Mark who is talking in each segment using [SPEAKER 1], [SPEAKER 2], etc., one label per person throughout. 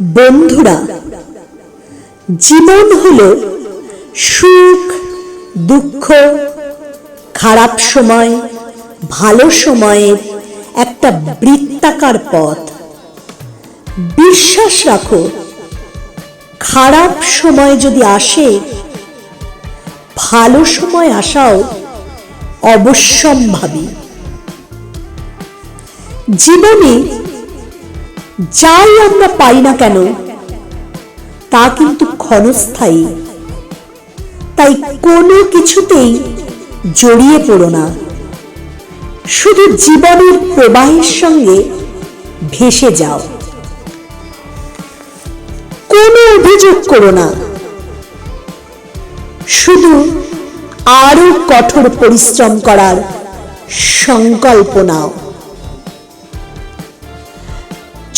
[SPEAKER 1] বন্ধুরা, জীবন হলো সুখ, দুঃখ, খারাপ সময়, ভালো সময়ের একটা বৃত্তাকার পথ। বিশ্বাস রাখো, খারাপ সময় যদি আসে, ভালো সময় আসাও অবশ্যম্ভাবী। জীবনে যাই আমরা পাই না কেন, তা কিন্তু ক্ষণস্থায়ী। তাই কোনো কিছুতেই জড়িয়ে পড়ো না। শুধু জীবনের প্রবাহের সঙ্গে ভেসে যাও। কোনো অভিযোগ করো না। শুধু আরও কঠোর পরিশ্রম করার সংকল্প নাও।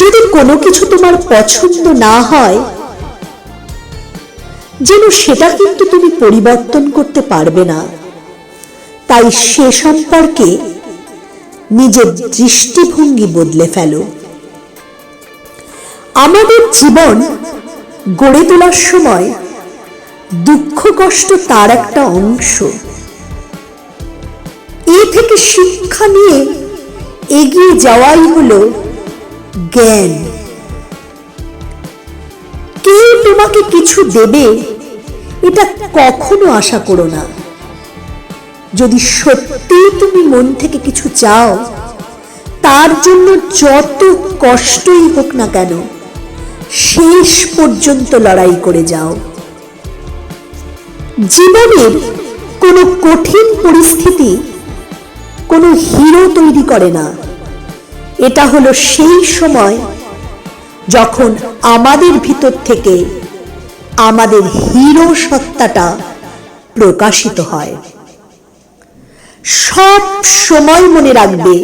[SPEAKER 1] যদি কোনো কিছু তোমার পছন্দ না হয়, যেন সেটা কিন্তু তুমি পরিবর্তন করতে পারবে না। তাই সে সম্পর্কে নিজের দৃষ্টিভঙ্গি বদলে ফেলো। আমাদের জীবন গড়ে তোলার সময় দুঃখ, কষ্ট তার একটা অংশ। এ থেকে শিক্ষা নিয়ে এগিয়ে যাওয়াই হলো জ্ঞান। কেউ তোমাকে কিছু দেবে, এটা কখনো আশা করো না। যদি সত্যি তুমি মন থেকে কিছু চাও, তার জন্য যত কষ্টই হোক না কেন, শেষ পর্যন্ত লড়াই করে যাও। জীবনের কোনো কঠিন পরিস্থিতি কোনো হিরো তৈরি করে না। এটা হলো সেই সময় যখন আমাদের ভিতর থেকে আমাদের হিরো সত্তাটা প্রকাশিত হয়। সব সময় মনে রাখবে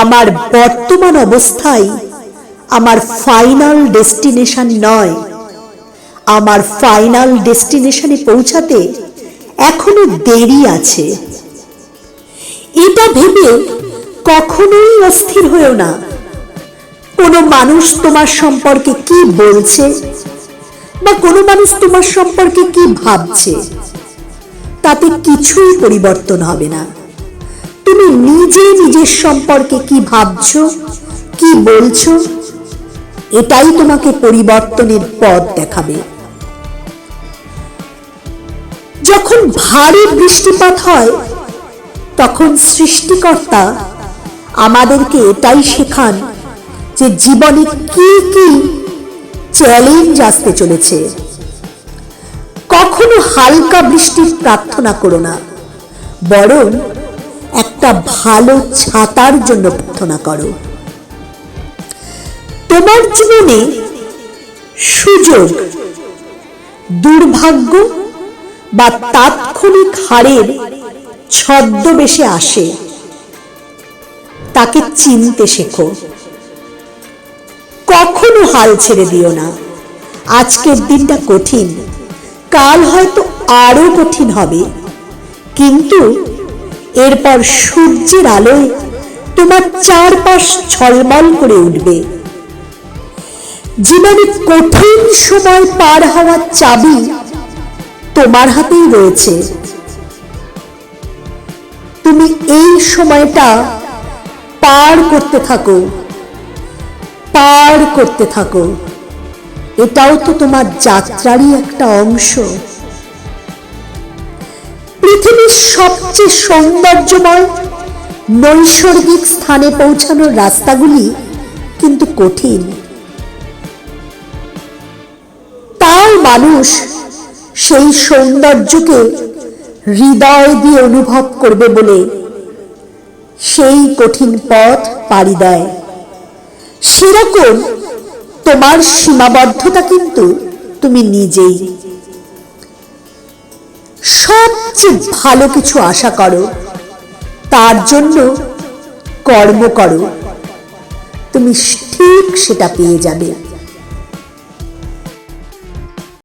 [SPEAKER 1] আমার বর্তমান অবস্থায় আমার ফাইনাল ডেস্টিনেশন নয়। আমার ফাইনাল ডেস্টিনেশনে পৌঁছাতে এখনও দেরি আছে। এটা ভেবে কখনোই অস্থির হয়েও না। কোনো মানুষ তোমার সম্পর্কে কি বলছে বা কোনো মানুষ তোমার সম্পর্কে কি ভাবছে, তাতে কিছুই পরিবর্তন হবে না। তুমি নিজে নিজের সম্পর্কে কি ভাবছ, কি বলছো, এটাই তোমাকে পরিবর্তনের পথ দেখাবে। যখন ভারী বৃষ্টিপাত হয়, তখন সৃষ্টিকর্তা আমাদেরকে এটাই শেখান যে জীবনে কি কি চ্যালেঞ্জ আসতে চলেছে। কখনো হালকা বৃষ্টির প্রার্থনা করো না, বরং একটা ভালো ছাতার জন্য প্রার্থনা করো। তোমার জীবনে সুযোগ, দুর্ভাগ্য বা তাৎক্ষণিক হারের ছদ্মবেশে আসে। তাকে চিনতে শেখো। কখনো হাল ছেড়ে দিও না। আজকের দিনটা কঠিন। কাল হয়তো আরও কঠিন হবে। কিন্তু এরপর সূর্যের আলোয় তোমার চারপাশ ছলমল করে উঠবে। জীবনে কঠিন সময় পার হওয়ার চাবি তোমার হাতেই রয়েছে। তুমি এই সময়টা পার করতে থাকো। পার করতে থাকো। এটাও তো তোমার যাত্রারই একটা অংশ। পৃথিবীর সবচেয়ে সৌন্দর্যময় নৈসর্গিক স্থানে পৌঁছানোর রাস্তাগুলি কিন্তু কঠিন। তাও মানুষ সেই সৌন্দর্যকে হৃদয় দিয়ে অনুভব করবে বলে সেই কঠিন পথ পাড়ি দেয়। সেরকম তোমার সীমাবদ্ধতা কিন্তু তুমি নিজেই। সবচেয়ে ভালো কিছু আশা করো, তার জন্য কর্ম করো। তুমি ঠিক সেটা পেয়ে যাবে।